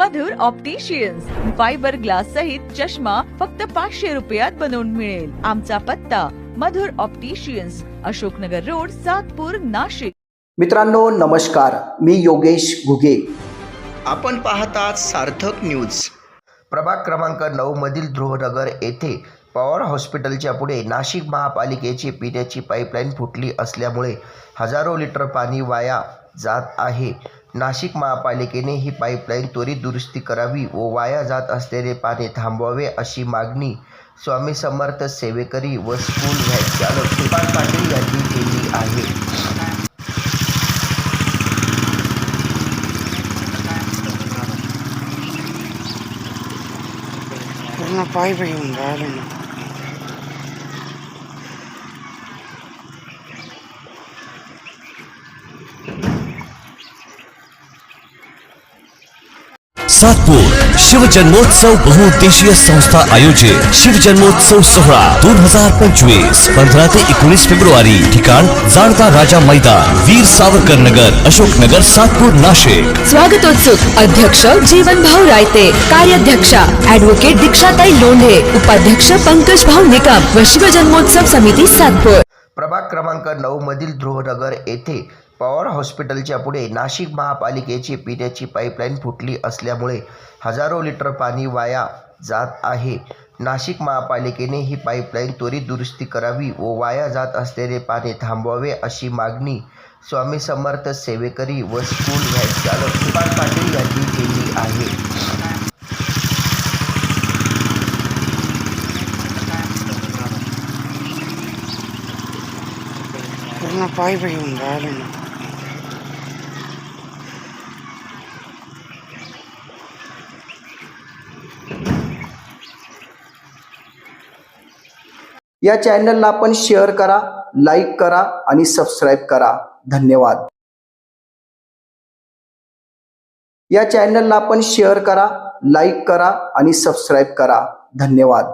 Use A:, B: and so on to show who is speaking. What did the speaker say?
A: मधुर opticians fibre glass सहित चष्मा फक्त पाचशे रुपयात बनवून मिळेल. आमचा पत्ता मधुर ऑप्टिशियन्स अशोकनगर रोड सातपूर नाशिक.
B: मित्रांनो नमस्कार. मी योगेश घुगे.
C: आपण पाहतात सार्थक न्यूज प्रभाग क्रमांक नऊ मधील ध्रुवनगर येथे पवार हॉस्पिटलच्या पुढे नाशिक महापालिकेची पिण्याची पाईपलाईन फुटली असल्यामुळे हजारो लिटर पाणी वाया जात आहे. नाशिक महापालिकेने ही पाईपलाईन त्वरित दुरुस्ती करावी व वाया जात असलेले पाणी थांबवावे अशी मागणी स्वामी समर्थ सेवेकरी व स्कूल व्हॅन चालक श्रीपाद पाटील यांनी केली आहे.
D: पूर्ण पाईप घेऊन राहिलो
E: सातपूर शिवजन्मोत्सव बहुउद्देशीय संस्था आयोजित शिवजन्मोत्सव सोहळा दोन हजार पंचवीस पंधरा ते एकोणीस फेब्रुवारी. ठिकाण जाणता राजा मैदान वीर सावरकर नगर अशोकनगर सातपूर नाशिक.
F: स्वागतोत्सुक अध्यक्ष जीवन भाऊ रायते कार्याध्यक्षा ऍडव्होकेट दीक्षाताई लोंढे उपाध्यक्ष पंकज भाऊ निकम व शिवजन्मोत्सव समिती सातपूर.
C: प्रभाग क्रमांक नऊ मधील ध्रुवनगर येथे पवार हॉस्पिटलच्या पुढे नाशिक महापालिकेची पिण्याची पाईपलाईन फुटली असल्यामुळे हजारो लिटर पाणी वाया जात आहे. नाशिक महापालिकेने ही पाईपलाईन त्वरित दुरुस्ती करावी व वाया जात असलेले पाणी थांबवावे अशी मागणी स्वामी समर्थ सेवेकरी व स्कूल व्हॅन चालक श्रीपाद पाटील यांनी केली आहे.
D: पूर्ण पाईप येऊन राहिले ना
B: या चॅनलला आपण शेअर करा लाईक करा आणि सबस्क्राईब करा. धन्यवाद. या चॅनलला आपण शेअर करा लाईक करा आणि सबस्क्राईब करा. धन्यवाद.